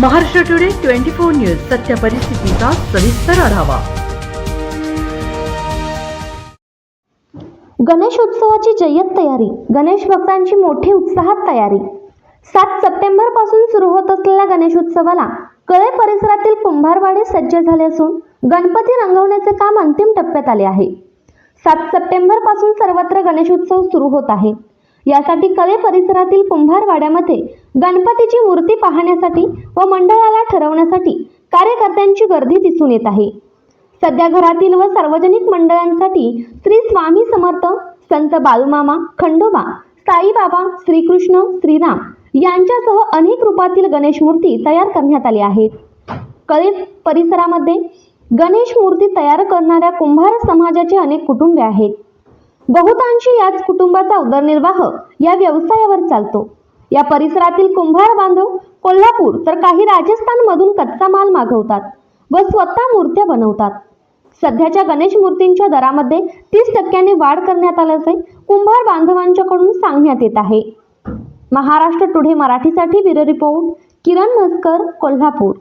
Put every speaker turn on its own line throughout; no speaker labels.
Maharashtra today twenty four news सत्य परिस्थितीचा सविस्तर आढावा.
गणेशोत्सवाची जय्यत तयारी गणेश भक्तांची मोठी उत्साहात तयारी. सात सप्टेंबरपासून सुरू होत असलेल्या गणेशोत्सवाला कळे परिसरातील कुंभारवाडे सज्ज झाले असून गणपती रंगवण्याचे काम अंतिम टप्प्यात आले आहे. सात सप्टेंबरपासून सर्वत्र गणेशोत्सव सुरू होत आहे. यासाठी कळे परिसरातील कुंभारवाड्यामध्ये गणपतीची मूर्ती पाहण्यासाठी व मंडळाला ठरवण्यासाठी कार्यकर्त्यांची गर्दी दिसून येत आहे. सध्या घरातील व सार्वजनिक मंडळांसाठी श्री स्वामी समर्थ संत बालूमामा खंडोबा साईबाबा श्रीकृष्ण श्रीराम यांच्यासह अनेक रूपातील गणेश मूर्ती तयार करण्यात आल्या आहेत. कळे परिसरामध्ये गणेश मूर्ती तयार करणाऱ्या कुंभार समाजाचे अनेक कुटुंबे आहेत. बहुतांशी याच कुटुंबाचा उदरनिर्वाह या व्यवसायावर चालतो. या परिसरातील कुंभार बांधव कोल्हापूर तर काही राजस्थानमधून कच्चा माल मागवतात व स्वतः मूर्त्या बनवतात. सध्याच्या गणेश मूर्तींच्या दरामध्ये तीस टक्क्यांनी वाढ करण्यात आल्याचे कुंभार बांधवांच्याकडून सांगण्यात येत आहे. महाराष्ट्र टुडे मराठीसाठी ब्युरो रिपोर्ट किरण म्हसकर कोल्हापूर.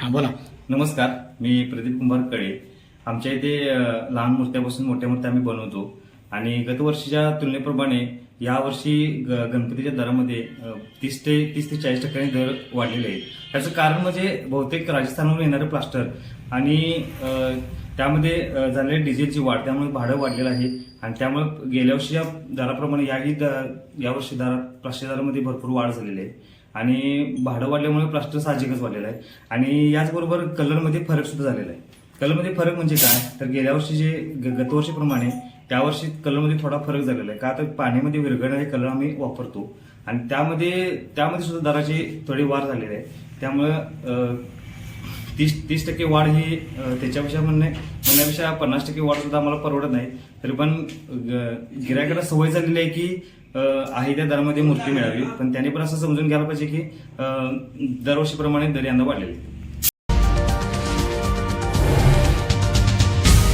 हा बोला.
नमस्कार. मी प्रदीप कुंभार कळे आमच्या इथे लहान मूर्त्यापासून मोठ्या मूर्त्या आम्ही बनवतो. आणि गतवर्षीच्या तुलनेप्रमाणे यावर्षी ग- गणपतीच्या दरामध्ये तीस ते तीस ते चाळीस टक्क्यांनी दर वाढलेले आहेत. त्याचं कारण म्हणजे बहुतेक राजस्थानवरून येणारं प्लास्टर. आणि त्यामध्ये झालेली डिझेलची वाढ त्यामुळे भाडं वाढलेलं आहे. आणि त्यामुळे गेल्या वर्षीच्या दराप्रमाणे याही द- यावर्षी दरात प्लास्टर दरामध्ये भरपूर वाढ झालेली आहे. आणि भाडं वाढल्यामुळे प्लास्टर साहजिकच वाढलेलं आहे. आणि याचबरोबर कलरमध्ये फरक सुद्धा झालेला आहे. कलरमध्ये फरक म्हणजे काय? तर गेल्या वर्षी जे ग- गतवर्षीप्रमाणे त्यावर्षी कलरमध्ये थोडा फरक झालेला आहे. का तर पाण्यामध्ये विरघळणारे कलर आम्ही वापरतो. आणि त्यामध्ये त्यामध्ये सुद्धा दराची थोडी वाढ झालेली आहे. त्यामुळं तीस तीस टक्के वाढ ही त्याच्यापेक्षा म्हणणे म्हणण्यापेक्षा पन्नास टक्के वाढ सुद्धा आम्हाला परवडत नाही. तरी पण गिरायकाला सवय झालेली आहे की आहे त्या दरामध्ये मूर्ती मिळावी. पण त्याने पण असं समजून घ्यायला पाहिजे की दरवर्षीप्रमाणे दर यंदा वाढलेले